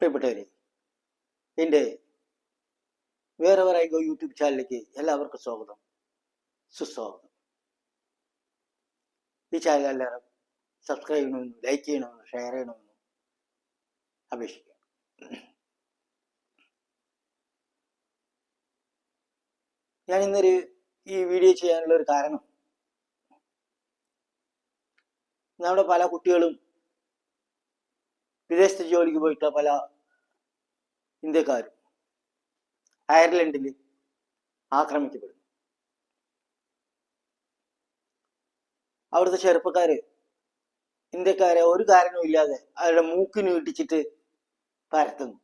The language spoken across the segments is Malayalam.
പ്രിയപ്പെട്ടവരെ എന്റെ വേറെ വേറെ യൂട്യൂബ് ചാനലിലേക്ക് എല്ലാവർക്കും സ്വാഗതം. സുസ്വാഗതം. ഈ ചാനൽ എല്ലാവരും സബ്സ്ക്രൈബ് ചെയ്യണമെന്നും ലൈക്ക് ചെയ്യണമെന്നും ഷെയർ ചെയ്യണമെന്നും അപേക്ഷിക്കാം. ഞാൻ ഇന്നൊരു ഈ വീഡിയോ ചെയ്യാനുള്ള ഒരു കാരണം നമ്മുടെ പല കുട്ടികളും വിദേശത്ത് ജോലിക്ക് പോയിട്ട് പല ഇന്ത്യക്കാരും അയർലൻഡിൽ ആക്രമിക്കപ്പെടുന്നു. അവിടുത്തെ ചെറുപ്പക്കാര് ഇന്ത്യക്കാരെ ഒരു കാരണവും ഇല്ലാതെ അവരുടെ മൂക്കിന് ഇടിച്ചിട്ട് പരത്തുന്നു.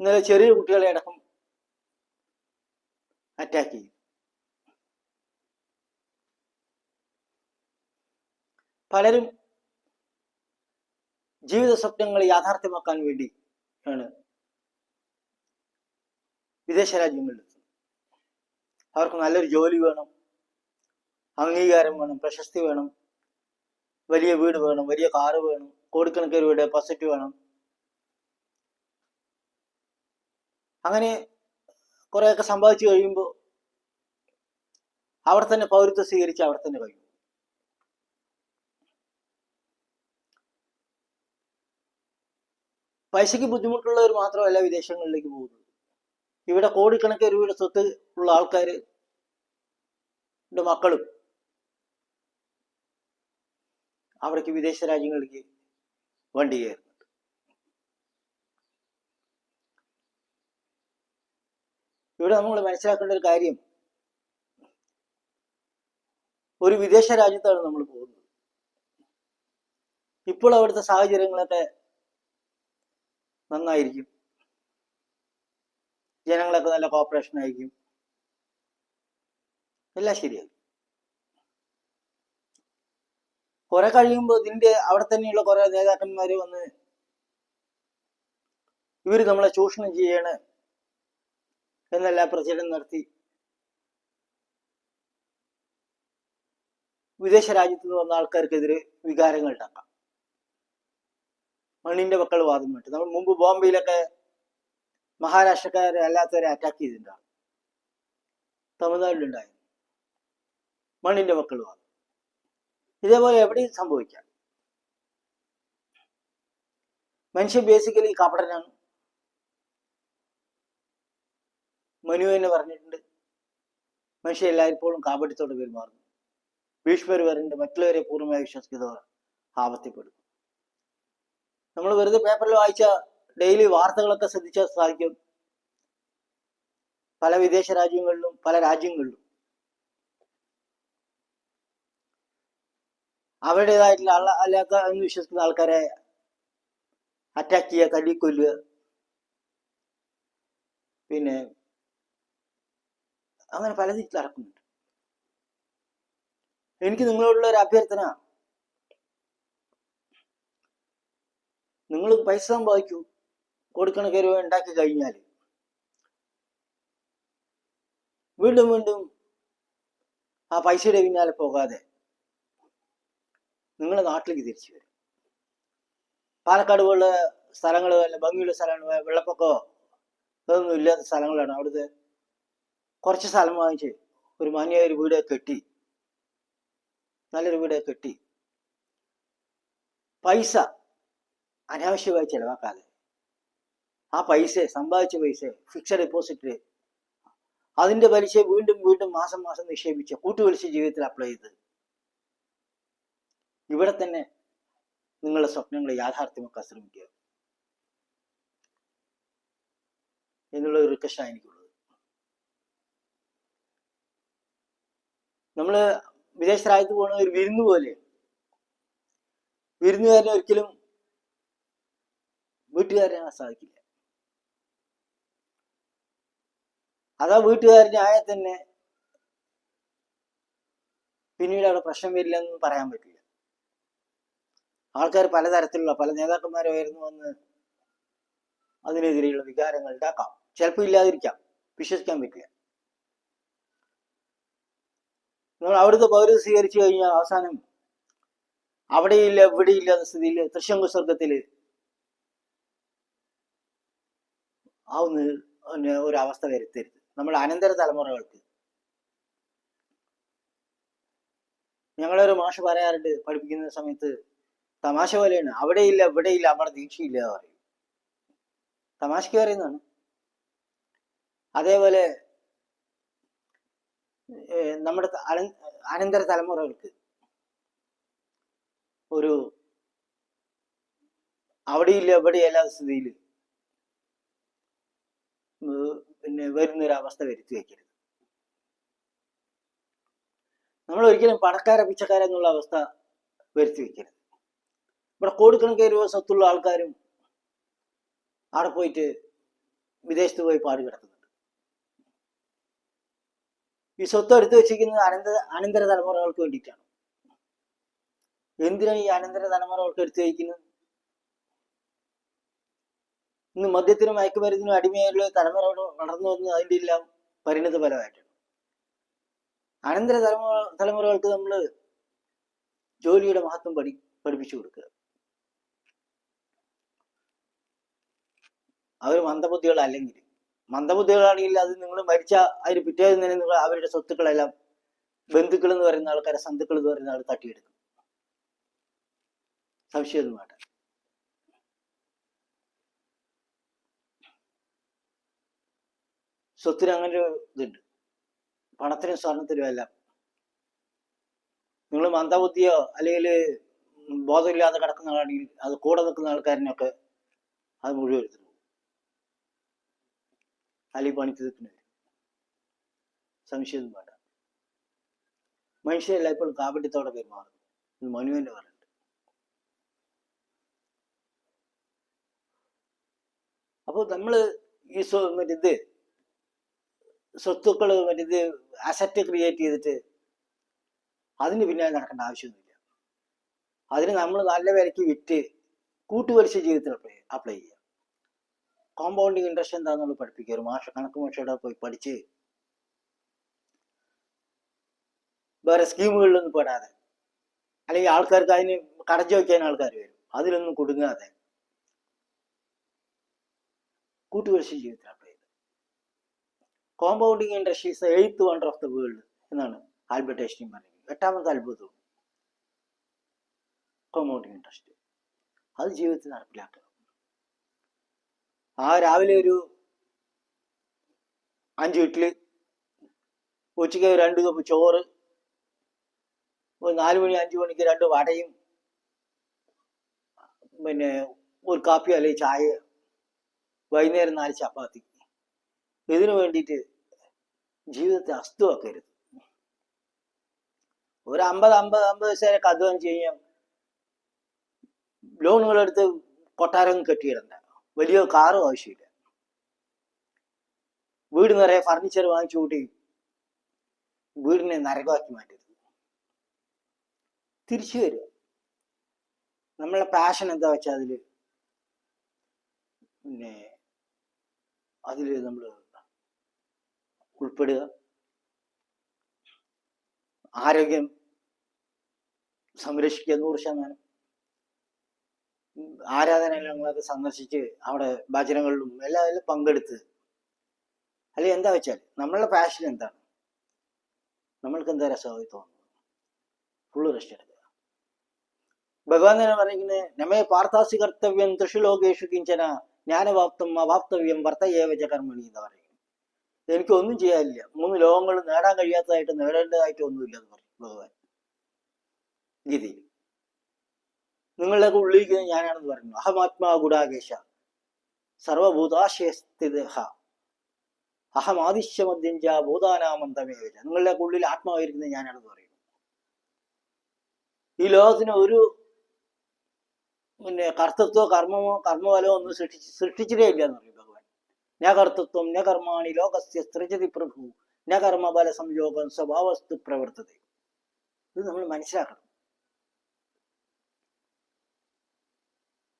ഇന്നലെ ചെറിയ കുട്ടികളെ അടക്കം അറ്റാക്ക് ചെയ്യും പലരും ജീവിത സ്വപ്നങ്ങൾ യാഥാർത്ഥ്യമാക്കാൻ വേണ്ടി ആണ് വിദേശ രാജ്യങ്ങളിൽ അവർക്ക് നല്ലൊരു ജോലി വേണം അംഗീകാരം വേണം പ്രശസ്തി വേണം വലിയ വീട് വേണം വലിയ കാറ് വേണം കോടിക്കണക്കിന് രൂപയുടെ ഡെപ്പോസിറ്റ് വേണം. അങ്ങനെ കുറെയൊക്കെ സമ്പാദിച്ചു കഴിയുമ്പോൾ അവിടെ തന്നെ പൗരത്വം സ്വീകരിച്ച് അവിടെ തന്നെ കഴിയും. പൈസയ്ക്ക് ബുദ്ധിമുട്ടുള്ളവർ മാത്രമല്ല വിദേശങ്ങളിലേക്ക് പോകുന്നത്. ഇവിടെ കോടിക്കണക്കിന് രൂപയുടെ സ്വത്ത് ഉള്ള ആൾക്കാർ മക്കളും അവിടേക്ക് വിദേശ രാജ്യങ്ങളിലേക്ക് വണ്ടി കയറുന്നുണ്ട് ഇവിടെ നമ്മൾ മനസ്സിലാക്കേണ്ട ഒരു കാര്യം. ഒരു വിദേശ രാജ്യത്താണ് നമ്മൾ പോകുന്നത്. ഇപ്പോൾ അവിടുത്തെ സാഹചര്യങ്ങളൊക്കെ നന്നായിരിക്കും. ജനങ്ങളൊക്കെ നല്ല കോപ്പറേഷൻ ആയിരിക്കും. എല്ലാം ശരിയാകും. കുറെ കഴിയുമ്പോൾ ഇതിന്റെ അവിടെ തന്നെയുള്ള കുറെ നേതാക്കന്മാര് വന്ന് ഇവർ നമ്മളെ ചൂഷണം ചെയ്യാണ് എന്നല്ല പ്രചരണം നടത്തി വിദേശ രാജ്യത്ത് നിന്ന് വന്ന ആൾക്കാർക്കെതിരെ വികാരങ്ങൾ ഉണ്ടാക്കാം. മണ്ണിന്റെ മക്കൾ വാദം വിട്ടു നമ്മൾ മുമ്പ് ബോംബെയിലൊക്കെ മഹാരാഷ്ട്രക്കാരെ അല്ലാത്തവരെ അറ്റാക്ക് ചെയ്തിട്ടുണ്ടാവും തമിഴ്നാട്ടിലുണ്ടായി മണ്ണിന്റെ മക്കൾ വാദം. ഇതേപോലെ എവിടെയും സംഭവിക്കാം. മനുഷ്യൻ ബേസിക്കലി കപടനാണ് മനു എന്ന് പറഞ്ഞിട്ടുണ്ട്. മനുഷ്യൻ എല്ലായ്പ്പോഴും കാപട്യത്തോടെ പെരുമാറുന്നു. ഭീഷ്മർ പറഞ്ഞിട്ടുണ്ട് മറ്റുള്ളവരെ പൂർണമായി വിശ്വസിക്കുന്നവർ ആപത്തിപ്പെടും. നമ്മൾ വെറുതെ പേപ്പറിൽ വായിച്ച ഡെയിലി വാർത്തകളൊക്കെ ശ്രദ്ധിച്ചാൽ സാധിക്കും. പല വിദേശ രാജ്യങ്ങളിലും പല രാജ്യങ്ങളിലും. അവരുടേതായിട്ടുള്ള അല്ല അല്ലാത്ത എന്ന് വിശ്വസിക്കുന്ന ആൾക്കാരെ അറ്റാക്ക് ചെയ്യുക തല്ലിക്കൊല്ലുക. പിന്നെ അങ്ങനെ പലതും നടക്കുന്നുണ്ട്. എനിക്ക് നിങ്ങളോടുള്ള ഒരു അഭ്യർത്ഥന നിങ്ങൾ പൈസ സമ്പാദിക്കൂ. കൊടുക്കണ കരുവ ഉണ്ടാക്കി കഴിഞ്ഞാൽ വീണ്ടും വീണ്ടും ആ പൈസയുടെ പിന്നാലെ പോകാതെ നിങ്ങൾ നാട്ടിലേക്ക് തിരിച്ചു വരും. പാലക്കാട് പോലുള്ള സ്ഥലങ്ങൾ അല്ല ഭംഗിയുള്ള സ്ഥലങ്ങൾ വെള്ളപ്പൊക്കമോ അതൊന്നും ഇല്ലാത്ത സ്ഥലങ്ങളാണ് അവിടുത്തെ. കുറച്ച് സ്ഥലം വാങ്ങിച്ച് ഒരു മാന്യായ ഒരു വീട് കെട്ടി. നല്ലൊരു വീട് കെട്ടി. പൈസ അനാവശ്യമായി ചെലവാക്കാതെ. ആ പൈസ സമ്പാദിച്ച പൈസ ഫിക്സഡ് ഡെപ്പോസിറ്റ് അതിന്റെ പലിശ വീണ്ടും വീണ്ടും മാസം മാസം നിക്ഷേപിച്ച് കൂട്ടുപലിശ ജീവിതത്തിൽ അപ്ലൈ ചെയ്ത് ഇവിടെ തന്നെ നിങ്ങളുടെ സ്വപ്നങ്ങളെ യാഥാർത്ഥ്യമാക്കാൻ ശ്രമിക്കുക എന്നുള്ള ഒരു റിക്വസ്റ്റാണ് എനിക്കുള്ളത്. നമ്മൾ വിദേശ രാജ്യത്ത് പോകുന്ന ഒരു വിരുന്ന് പോലെ വിരുന്നുകാരനെ ഒരിക്കലും വീട്ടുകാരനെ സാധിക്കില്ല. അതാ വീട്ടുകാരനെ ആയാൽ തന്നെ പിന്നീട് അവിടെ പ്രശ്നം വരില്ലെന്ന് പറയാൻ പറ്റില്ല. ആൾക്കാർ പലതരത്തിലുള്ള പല നേതാക്കന്മാരെ ഉയർന്നു വന്ന് അതിനെതിരെയുള്ള വികാരങ്ങൾ ഉണ്ടാക്കാം. ചിലപ്പോൾ ഇല്ലാതിരിക്കാം. വിശ്വസിക്കാൻ പറ്റില്ല. നമ്മൾ അവിടുത്തെ പൗരത സ്വീകരിച്ചു കഴിഞ്ഞാൽ അവസാനം അവിടെയില്ല ഇവിടെയില്ലാത്ത സ്ഥിതിയിൽ തൃശങ്കു ആ ഒന്ന് ഒരു അവസ്ഥ വരുത്തരുത്. നമ്മൾ അനന്തര തലമുറകൾക്ക് ഞങ്ങളൊരു മാഷ് പറയാറുണ്ട് പഠിപ്പിക്കുന്ന സമയത്ത് തമാശ പോലെയാണ് അവിടെ അവിടെയില്ല ഇല്ല അവിടെ ദീക്ഷയില്ല എന്ന് പറയും. തമാശക്ക് പറയുന്നതാണ്. അതേപോലെ നമ്മുടെ അനന്തര തലമുറകൾക്ക് ഒരു അവിടെയില്ല ഇവിടെയല്ല സ്ഥിതിയിൽ പിന്നെ വരുന്നൊരവസ്ഥ വരുത്തി വെക്കരുത് നമ്മൾ ഒരിക്കലും പണക്കാര പിച്ചക്കാര എന്നുള്ള അവസ്ഥ വരുത്തി വെക്കരുത് ഇവിടെ കോടിക്കണക്കിന് രൂപ സ്വത്തുള്ള ആൾക്കാരും അവിടെ പോയിട്ട് വിദേശത്ത് പോയി പാടി കിടക്കുന്നുണ്ട് ഈ സ്വത്ത് എടുത്തു വെച്ചിരിക്കുന്നത് അനന്തര അനന്തര തലമുറകൾക്ക് വേണ്ടിയിട്ടാണ്. എന്തിനാണ് ഈ അനന്തര തലമുറകൾക്ക് എടുത്തു വയ്ക്കുന്നത് ഇന്ന് മദ്യത്തിനും മയക്കുമരുന്നിനും അടിമയുള്ള തലമുറ വളർന്നു വന്ന് അതിന്റെ എല്ലാം പരിണിത ഫലമായിട്ടാണ് അനന്തര തലമുറ തലമുറകൾക്ക് നമ്മൾ ജോലിയുടെ മഹത്വം പഠി പഠിപ്പിച്ചു കൊടുക്കുക. അവർ മന്ദബുദ്ധികളല്ലെങ്കിൽ മന്ദബുദ്ധികളാണെങ്കിൽ അത് നിങ്ങൾ മരിച്ച അതിന് പിറ്റേന്ന് തന്നെ നിങ്ങൾ അവരുടെ സ്വത്തുക്കളെല്ലാം ബന്ധുക്കൾ എന്ന് പറയുന്ന ആൾക്കാരെ സന്ധുക്കൾ എന്ന് പറയുന്ന ആൾ തട്ടിയെടുക്കും. സംശയമൊന്നും വേണ്ട സ്വത്തിന് അങ്ങനെ ഒരു ഇതുണ്ട്. പണത്തിനും സ്വർണത്തിനും എല്ലാം. നിങ്ങൾ മന്ദബുദ്ധിയോ അല്ലെങ്കിൽ ബോധമില്ലാതെ കിടക്കുന്ന ആളാണെങ്കിൽ അത് കൂടെ നിൽക്കുന്ന ആൾക്കാരനൊക്കെ അത് മുഴുവൻ എടുത്തു അല്ലെങ്കിൽ പണിക്ക് സംശയമൊന്നും വേണ്ട. മനുഷ്യരെല്ലാം ഇപ്പോൾ കാപട്യത്തോടെ പെരുമാറുന്നു. ഇത് മനുവിന്റെ പറയുന്നുണ്ട് അപ്പോൾ നമ്മൾ ഈ സ്വ മറ്റേത് സ്വത്തുക്കൾ ഇത് അസറ്റ് ക്രിയേറ്റ് ചെയ്തിട്ട് അതിന് പിന്നാലെ നടക്കേണ്ട ആവശ്യമൊന്നുമില്ല. അതിന് നമ്മൾ നല്ല വിലയ്ക്ക് വിറ്റ് കൂട്ടുപലിശ ജീവിതത്തിൽ അപ്ലൈ അപ്ലൈ ചെയ്യുക. കോമ്പൗണ്ടിങ് ഇൻട്രസ്റ്റ് എന്താണെന്നുള്ളത് പഠിപ്പിക്കുക. ഒരു മാഷ കണക്ക് മാഷയുടെ പോയി പഠിച്ച് വേറെ സ്കീമുകളിലൊന്നും പെടാതെ അല്ലെങ്കിൽ ആൾക്കാർക്ക് അതിന് കടച്ചു വയ്ക്കാൻ ആൾക്കാർ വരും. അതിലൊന്നും കുടുങ്ങാതെ കൂട്ടുപലിശ ചെയ്ത് compounding industry is eighth wonder of the world എന്നാണ് ആൽബർട്ട് ഐൻസ്റ്റീൻ പറയുന്നത് എട്ടാമത്തെ അത്ഭുതവും കോമ്പൗണ്ടിങ് ഇൻഡസ്ട്രി അത് ജീവിതത്തിൽ നടപ്പിലാക്കുക ആ രാവിലെ ഒരു അഞ്ച് വീട്ടിൽ ഉച്ചയ്ക്ക് രണ്ട് കപ്പ് ചോറ് ഒരു നാല് മണി അഞ്ചു മണിക്ക് രണ്ട് വടയും പിന്നെ ഒരു കാപ്പി അല്ലെങ്കിൽ ചായ വൈകുന്നേരം നാല് ചപ്പാത്തി. ഇതിനു വേണ്ടിയിട്ട് ജീവിതത്തെ അസ്തുവാക്കരുത്. ഒരു അമ്പത് അമ്പത് അമ്പത് വയസ്സുകാരൊക്കെ അധ്വാനം ചെയ്യാം ലോണുകളെടുത്ത് കൊട്ടാരം കെട്ടിയിടണ്ട. വലിയ കാറും ആവശ്യമില്ല. വീട് നിറയെ ഫർണിച്ചർ വാങ്ങിച്ചു കൂട്ടി വീടിനെ നരകമാക്കി മാറ്റരുത്. തിരിച്ചു വരിക. നമ്മളെ പാഷൻ എന്താ വെച്ചാൽ അതിൽ പിന്നെ അതിൽ നമ്മൾ ഉൾപ്പെടുക. ആരോഗ്യം സംരക്ഷിക്കുക നൂറ് ശതമാനം. ആരാധനാലയങ്ങളൊക്കെ സന്ദർശിച്ച് അവിടെ ഭജനകളിലും എല്ലാം പങ്കെടുത്ത്. അല്ലെങ്കിൽ എന്താ വെച്ചാൽ നമ്മളുടെ പാഷൻ എന്താണ്? നമ്മൾക്ക് എന്താ രസമായി തോന്നുന്നത്? ഫുള്ള് റെസ്റ്റ് എടുക്കുക. ഭഗവാൻ തന്നെ പറയുന്നത് നമ്മെ പാർത്ഥാസി കർത്തവ്യം തൃശുലോകേഷു കിഞ്ചന ജ്ഞാനവാപ്തം അവാപ്തവ്യം വർത്തയേവച ജകർമ്മണി എന്ന് പറയും എനിക്കൊന്നും ചെയ്യാനില്ല. മൂന്ന് ലോകങ്ങൾ നേടാൻ കഴിയാത്തതായിട്ട് നേടേണ്ടതായിട്ട് ഒന്നുമില്ല എന്ന് പറഞ്ഞു ഭഗവാൻ. ഗീതയിൽ. നിങ്ങളുടെ ഉള്ളിരിക്കുന്നത് ഞാനാണെന്ന് പറയുന്നു. അഹമാത്മാ ഗുഡാകേശ. സർവഭൂതാശയസ്ഥിത അഹമാദിശ്യമദ്യഞ്ച വരിക നിങ്ങളുടെ ഉള്ളിൽ ആത്മാവായിരിക്കുന്നത് ഞാനാണെന്ന് പറയുന്നു. ഈ ലോകത്തിന് ഒരു പിന്നെ കർത്തത്വോ കർമ്മമോ കർമ്മഫലമോ ഒന്നും സൃഷ്ടിച്ച് സൃഷ്ടിച്ചിട്ടേ ഇല്ല എന്ന് പറയും ഭഗവാൻ ന കർത്തൃത്വം ന കർമാണി ലോകസ്യ സൃജതി പ്രഭു. നകർമ്മബല സംയോഗം സ്വഭാവസ്തു പ്രവർത്തത. ഇത് നമ്മൾ മനസ്സിലാക്കണം.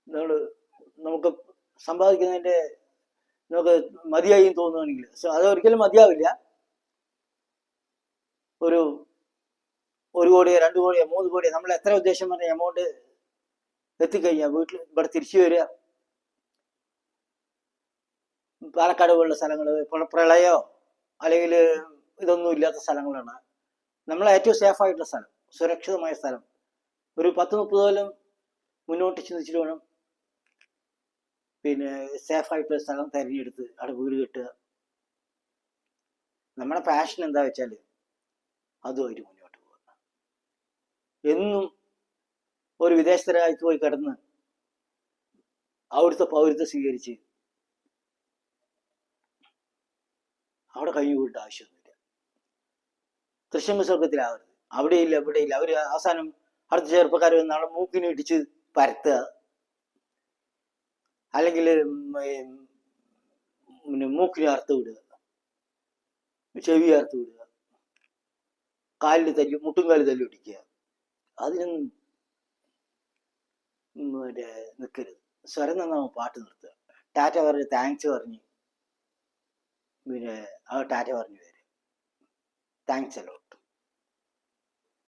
നമ്മൾ നമുക്ക് സമ്പാദിക്കുന്നതിന്റെ നമുക്ക് മതിയായി തോന്നുകയാണെങ്കിൽ സോ അത് ഒരിക്കലും മതിയാവില്ല. ഒരു ഒരു കോടിയോ രണ്ട് കോടിയോ മൂന്ന് കോടിയോ നമ്മൾ എത്ര ഉദ്ദേശം പറഞ്ഞ എമൗണ്ട് എത്തിക്കഴിഞ്ഞാൽ വീട്ടിൽ ഇവിടെ തിരിച്ചു വരിക. പാലക്കാട് പോലുള്ള സ്ഥലങ്ങൾ പ്രളയോ അല്ലെങ്കിൽ ഇതൊന്നും ഇല്ലാത്ത സ്ഥലങ്ങളാണ്. നമ്മൾ ഏറ്റവും സേഫ് ആയിട്ടുള്ള സ്ഥലം സുരക്ഷിതമായ സ്ഥലം. ഒരു പത്ത് മുപ്പത് കൊല്ലം മുന്നോട്ട് ചിന്തിച്ചിട്ട് വേണം പിന്നെ സേഫ് ആയിട്ടുള്ള സ്ഥലം തിരഞ്ഞെടുത്ത് അവിടെ വീട് കെട്ടുക. നമ്മുടെ പാഷൻ എന്താ വെച്ചാൽ അതുമായിട്ട് മുന്നോട്ട് പോകുക എന്നും ഒരു വിദേശ രാജ്യത്ത് പോയി കിടന്ന് അവിടുത്തെ പൗരത്വം സ്വീകരിച്ച് അവിടെ കഴിഞ്ഞു പോയിട്ട് ആവശ്യമൊന്നുമില്ല തൃശ്ശൂർ സ്വർഗത്തിലാവരുത് അവിടെയില്ല ഇവിടെയില്ല. അവർ അവസാനം അടുത്ത ചെറുപ്പക്കാർ വന്ന് അവിടെ മൂക്കിന് ഇടിച്ച് പരത്തുക. അല്ലെങ്കിൽ പിന്നെ മൂക്കിന് അറുത്ത് വിടുക. ചെവി അറുത്ത് വിടുക. കാലിൽ തല്ലി മുട്ടും കാലിൽ തല്ലി ഒടിക്കുക അതിനൊന്നും മറ്റേ നിൽക്കരുത്. സ്വരം നന്നാവും പാട്ട് നിർത്തുക. ടാറ്റ പറഞ്ഞ് താങ്ക്സ് പറഞ്ഞ് പിന്നെ ആ ടാറ്റ പറഞ്ഞു പേര്. താങ്ക്സ് അല്ലോ